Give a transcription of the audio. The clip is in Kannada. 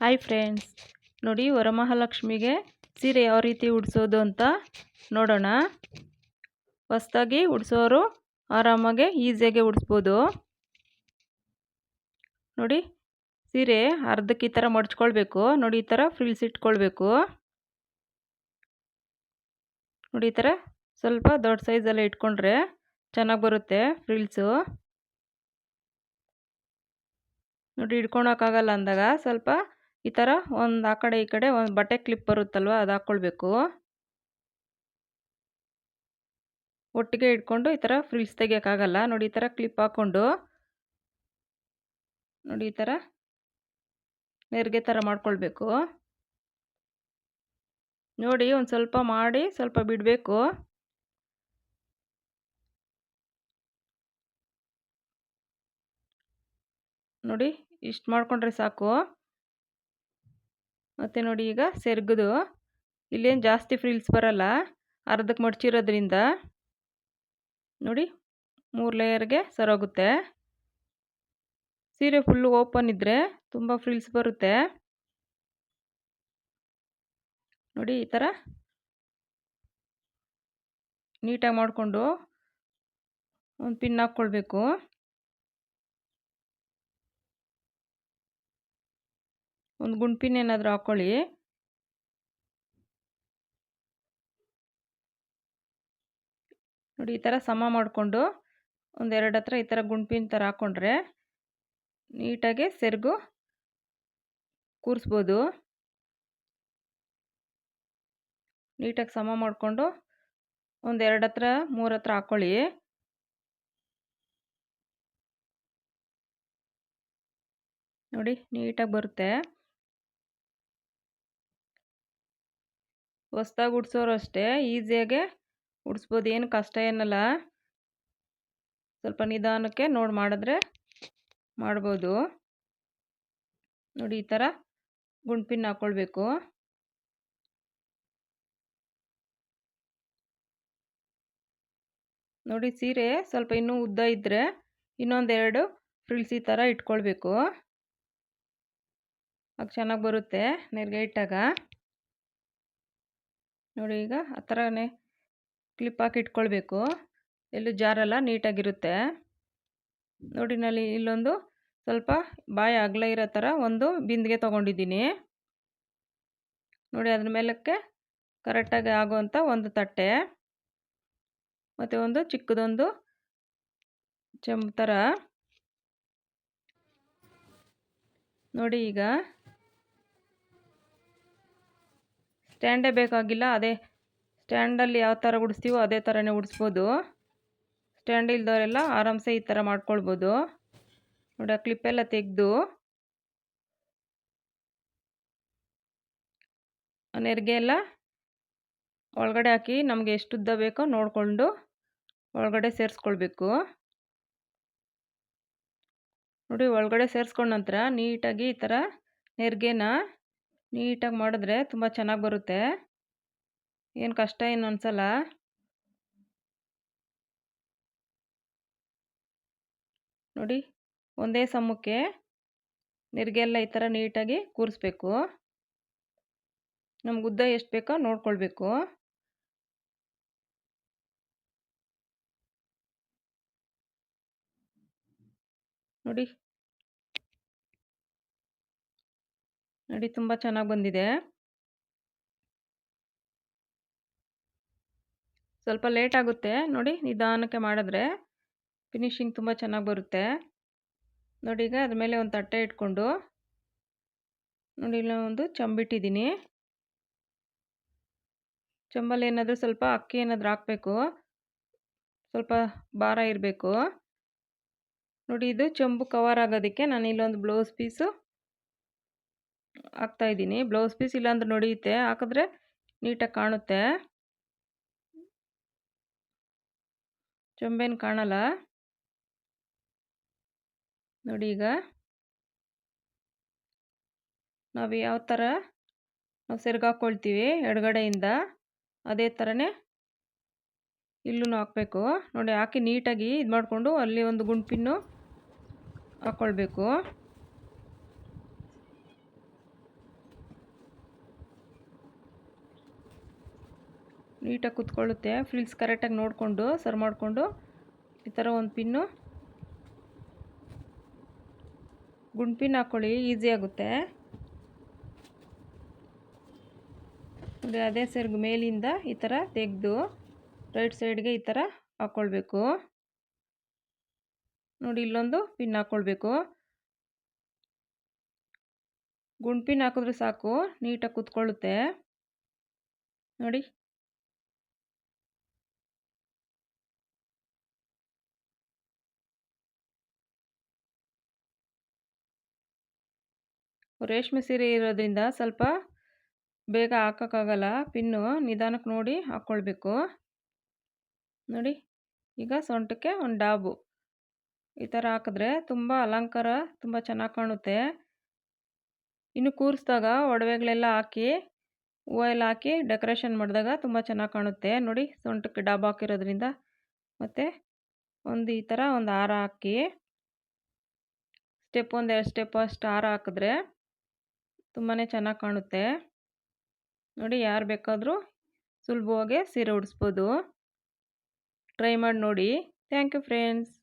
ಹಾಯ್ ಫ್ರೆಂಡ್ಸ್ ನೋಡಿ ವರಮಹಾಲಕ್ಷ್ಮಿಗೆ ಸೀರೆ ಯಾವ ರೀತಿ ಉಡಿಸೋದು ಅಂತ ನೋಡೋಣ. ಹೊಸ್ದಾಗಿ ಉಡಿಸೋರು ಆರಾಮಾಗೆ ಈಸಿಯಾಗೆ ಉಡಿಸ್ಬೋದು. ನೋಡಿ ಸೀರೆ ಅರ್ಧಕ್ಕೆ ಈ ಥರ ಮಡ್ಚ್ಕೊಳ್ಬೇಕು. ನೋಡಿ ಈ ಥರ ಫ್ರಿಲ್ಸ್ ಇಟ್ಕೊಳ್ಬೇಕು. ನೋಡಿ ಈ ಥರ ಸ್ವಲ್ಪ ದೊಡ್ಡ ಸೈಜಲ್ಲೇ ಇಟ್ಕೊಂಡ್ರೆ ಚೆನ್ನಾಗಿ ಬರುತ್ತೆ ಫ್ರಿಲ್ಸು ನೋಡಿ ಹಿಡ್ಕೊಳಕ್ಕಾಗಲ್ಲ ಅಂದಾಗ ಸ್ವಲ್ಪ ಈ ಥರ ಒಂದು ಆ ಕಡೆ ಈ ಕಡೆ ಒಂದು ಬಟ್ಟೆ ಕ್ಲಿಪ್ ಬರುತ್ತಲ್ವ ಅದು ಹಾಕ್ಕೊಳ್ಬೇಕು. ಒಟ್ಟಿಗೆ ಇಟ್ಕೊಂಡು ಈ ಥರ ಫ್ರಿಲ್ಸ್ ತೆಗಿಯೋಕ್ಕಾಗಲ್ಲ. ನೋಡಿ ಈ ಥರ ಕ್ಲಿಪ್ ಹಾಕ್ಕೊಂಡು. ನೋಡಿ ಈ ಥರ ನೆರಿಗೆ ಥರ ಮಾಡ್ಕೊಳ್ಬೇಕು. ನೋಡಿ ಒಂದು ಸ್ವಲ್ಪ ಮಾಡಿ ಸ್ವಲ್ಪ ಬಿಡಬೇಕು. ನೋಡಿ ಇಷ್ಟು ಮಾಡಿಕೊಂಡ್ರೆ ಸಾಕು. ಮತ್ತು ನೋಡಿ ಈಗ ಸೆರ್ಗದು. ಇಲ್ಲೇನು ಜಾಸ್ತಿ ಫ್ರಿಲ್ಸ್ ಬರಲ್ಲ. ಅರ್ಧಕ್ಕೆ ಮಡ್ಚಿರೋದ್ರಿಂದ ನೋಡಿ ಮೂರು ಲೇಯರ್ಗೆ ಸರೋಗುತ್ತೆ. ಸೀರೆ ಫುಲ್ಲು ಓಪನ್ ಇದ್ದರೆ ತುಂಬ ಫ್ರಿಲ್ಸ್ ಬರುತ್ತೆ. ನೋಡಿ ಈ ಥರ ನೀಟಾಗಿ ಮಾಡಿಕೊಂಡು ಒಂದು ಪಿನ್ ಹಾಕ್ಕೊಳ್ಬೇಕು. ಒಂದು ಗುಂಡ್ಪಿನ್ ಏನಾದರೂ ಹಾಕ್ಕೊಳ್ಳಿ ನೋಡಿ, ಈ ಥರ ಸಮ ಮಾಡಿಕೊಂಡು ಒಂದೆರಡು ಹತ್ರ ಈ ಥರ ಗುಂಪಿನ ಥರ ಹಾಕ್ಕೊಂಡ್ರೆ ನೀಟಾಗಿ ಸೆರಗು ಕೂರಿಸ್ಬೋದು. ನೀಟಾಗಿ ಸಮ ಮಾಡಿಕೊಂಡು ಒಂದು ಎರಡು ಹತ್ರ, ಮೂರು ಹತ್ರ ಹಾಕ್ಕೊಳ್ಳಿ ನೋಡಿ, ನೀಟಾಗಿ ಬರುತ್ತೆ. ಹೊಸ್ದಾಗಿ ಉಡ್ಸೋರು ಅಷ್ಟೇ, ಈಸಿಯಾಗೆ ಉಡಿಸ್ಬೋದು. ಏನು ಕಷ್ಟ ಏನಲ್ಲ. ಸ್ವಲ್ಪ ನಿಧಾನಕ್ಕೆ ನೋಡಿ ಮಾಡಿದ್ರೆ ಮಾಡ್ಬೋದು. ನೋಡಿ, ಈ ಥರ ಗುಂಡ್ಪಿನ್ ಹಾಕ್ಕೊಳ್ಬೇಕು ನೋಡಿ, ಸೀರೆ ಸ್ವಲ್ಪ ಇನ್ನೂ ಉದ್ದ ಇದ್ದರೆ ಇನ್ನೊಂದೆರಡು ಫ್ರಿಲ್ಸ್ ಈ ಥರ ಇಟ್ಕೊಳ್ಬೇಕು. ಆಗ ಚೆನ್ನಾಗಿ ಬರುತ್ತೆ, ನೆರಿಗೆ ಇಟ್ಟಾಗ. ನೋಡಿ ಈಗ ಆ ಥರನೇ ಕ್ಲಿಪ್ ಹಾಕಿ ಇಟ್ಕೊಳ್ಬೇಕು. ಎಲ್ಲೂ ಜಾರಲ್ಲ, ನೀಟಾಗಿರುತ್ತೆ. ನೋಡಿ ನಲ್ಲಿ ಇಲ್ಲೊಂದು ಸ್ವಲ್ಪ ಬಾಯಿ ಅಗಲ ಇರೋ ಥರ ಒಂದು ಬಿಂದಿಗೆ ತೊಗೊಂಡಿದ್ದೀನಿ. ನೋಡಿ ಅದ್ರ ಮೇಲಕ್ಕೆ ಕರೆಕ್ಟಾಗಿ ಆಗುವಂಥ ಒಂದು ತಟ್ಟೆ. ಮತ್ತು ಒಂದು ಚಿಕ್ಕದೊಂದು ಚೆಂಬು ಥರ. ನೋಡಿ ಈಗ ಸ್ಟ್ಯಾಂಡೇ ಬೇಕಾಗಿಲ್ಲ, ಅದೇ ಸ್ಟ್ಯಾಂಡಲ್ಲಿ ಯಾವ ಥರ ಉಡಿಸ್ತೀವೋ ಅದೇ ಥರನೇ ಉಡಿಸ್ಬೋದು. ಸ್ಟ್ಯಾಂಡ್ ಇಲ್ದವರೆಲ್ಲ ಆರಾಮ್ಸೆ ಈ ಥರ ಮಾಡ್ಕೊಳ್ಬೋದು. ನೋಡಿ, ಆ ಕ್ಲಿಪ್ಪೆಲ್ಲ ತೆಗೆದು. ನೆರಿಗೆ ಎಲ್ಲ ಒಳಗಡೆ ಹಾಕಿ ನಮಗೆ ಎಷ್ಟು ಉದ್ದ ಬೇಕೋ ನೋಡಿಕೊಂಡು ಒಳಗಡೆ ಸೇರಿಸ್ಕೊಳ್ಬೇಕು. ನೋಡಿ, ಒಳಗಡೆ ಸೇರಿಸ್ಕೊಂಡ ನಂತರ ನೀಟಾಗಿ ಈ ಥರ ನೆರಿಗೆನ ನೀಟಾಗಿ ಮಾಡಿದ್ರೆ ತುಂಬ ಚೆನ್ನಾಗಿ ಬರುತ್ತೆ. ಏನು ಕಷ್ಟ ಏನು ಅನಿಸಲ್ಲ. ನೋಡಿ, ಒಂದೇ ಸಮಕ್ಕೆ ನಿರ್ಗೆಲ್ಲ ಈ ಥರ ನೀಟಾಗಿ ಕೂರಿಸ್ಬೇಕು. ನಮ್ಗೆ ಉದ್ದ ಎಷ್ಟು ಬೇಕೋ ನೋಡ್ಕೊಳ್ಬೇಕು. ನೋಡಿ ನೋಡಿ ತುಂಬ ಚೆನ್ನಾಗಿ ಬಂದಿದೆ. ಸ್ವಲ್ಪ ಲೇಟ್ ಆಗುತ್ತೆ. ನೋಡಿ ನಿಧಾನಕ್ಕೆ ಮಾಡಿದ್ರೆ ಫಿನಿಶಿಂಗ್ ತುಂಬ ಚೆನ್ನಾಗಿ ಬರುತ್ತೆ. ನೋಡಿ ಈಗ ಅದ್ರ ಮೇಲೆ ಒಂದು ತಟ್ಟೆ ಇಟ್ಕೊಂಡು ನೋಡಿ ಇಲ್ಲ ಒಂದು ಚಂಬಿಟ್ಟಿದ್ದೀನಿ. ಚಂಬಲ್ಲಿ ಏನಾದರೂ ಸ್ವಲ್ಪ ಅಕ್ಕಿ ಏನಾದರೂ ಹಾಕಬೇಕು. ಸ್ವಲ್ಪ ಭಾರ ಇರಬೇಕು. ನೋಡಿ ಇದು ಚಂಬು ಕವರ್ ಆಗೋದಕ್ಕೆ ನಾನು ಇಲ್ಲೊಂದು ಬ್ಲೌಸ್ ಪೀಸು ಹಾಕ್ತಾಯಿದ್ದೀನಿ ಬ್ಲೌಸ್ ಪೀಸ್ ಇಲ್ಲಾಂದ್ರೆ ನೋಡಿಯುತ್ತೆ. ಹಾಕಿದ್ರೆ ನೀಟಾಗಿ ಕಾಣುತ್ತೆ. ಚೊಂಬೇನು ಕಾಣಲ್ಲ. ನೋಡಿ ಈಗ. ನಾವು ಯಾವ ಥರ ನಾವು ಸೆರ್ಗಾಕೊಳ್ತೀವಿ ಎಡಗಡೆಯಿಂದ. ಅದೇ ಥರನೇ ಇಲ್ಲೂ ಹಾಕಬೇಕು. ನೋಡಿ ಹಾಕಿ ನೀಟಾಗಿ ಇದು ಮಾಡಿಕೊಂಡು ಅಲ್ಲಿ ಒಂದು ಗುಂಡ್ಪಿನ್ನು ಹಾಕ್ಕೊಳ್ಬೇಕು ನೀಟಾಗಿ ಕುತ್ಕೊಳ್ಳುತ್ತೆ. ಫ್ರಿಲ್ಸ್ ಕರೆಕ್ಟಾಗಿ ನೋಡಿಕೊಂಡು ಸರ್ ಮಾಡಿಕೊಂಡು, ಈ ಥರ ಒಂದು ಪಿನ್ನು ಗುಂಡು ಪಿನ್ ಹಾಕ್ಕೊಳ್ಳಿ ಈಸಿ ಆಗುತ್ತೆ. ನೋಡಿ ಅದೇ ಸೆರ್ಗು ಮೇಲಿಂದ ಈ ಥರ ತೆಗೆದು ರೈಟ್ ಸೈಡ್ಗೆ ಈ ಥರ ಹಾಕ್ಕೊಳ್ಬೇಕು ನೋಡಿ, ಇಲ್ಲೊಂದು ಪಿನ್ ಹಾಕ್ಕೊಳ್ಬೇಕು ಗುಂಡು ಪಿನ್ ಹಾಕಿದ್ರೆ ಸಾಕು, ನೀಟಾಗಿ ಕುತ್ಕೊಳ್ಳುತ್ತೆ. ನೋಡಿ ರೇಷ್ಮೆ ಸೀರೆ ಇರೋದ್ರಿಂದ ಸ್ವಲ್ಪ ಬೇಗ ಹಾಕೋಕ್ಕಾಗಲ್ಲ. ಪಿನ್ನು ನಿಧಾನಕ್ಕೆ ನೋಡಿ ಹಾಕ್ಕೊಳ್ಬೇಕು ನೋಡಿ, ಈಗ ಸೊಂಟಕ್ಕೆ ಒಂದು ಡಾಬು. ಈ ಥರ ಹಾಕಿದ್ರೆ ತುಂಬ ಅಲಂಕಾರ, ತುಂಬ ಚೆನ್ನಾಗಿ ಕಾಣುತ್ತೆ. ಇನ್ನು ಕೂರಿಸಿದಾಗ ಒಡವೆಗಳೆಲ್ಲ ಹಾಕಿ, ಹೂವು ಎಲ್ಲ ಹಾಕಿ ಡೆಕೋರೇಷನ್ ಮಾಡಿದಾಗ ತುಂಬ ಚೆನ್ನಾಗಿ ಕಾಣುತ್ತೆ. ನೋಡಿ, ಸೊಂಟಕ್ಕೆ ಡಾಬ್ ಹಾಕಿರೋದ್ರಿಂದ. ಮತ್ತು ಒಂದು ಈ ಥರ ಒಂದು ಹಾರ ಹಾಕಿ, ಸ್ಟೆಪ್ ಒಂದು, ಎರಡು ಸ್ಟೆಪ್ ಅಷ್ಟು ಹಾರ ಹಾಕಿದ್ರೆ ತುಂಬಾ ಚೆನ್ನಾಗಿ ಕಾಣುತ್ತೆ. ನೋಡಿ ಯಾರು ಬೇಕಾದರೂ ಸುಲಭವಾಗಿ ಸೀರೆ ಉಡಿಸ್ಬೋದು. ಟ್ರೈ ಮಾಡಿ ನೋಡಿ. Thank you friends.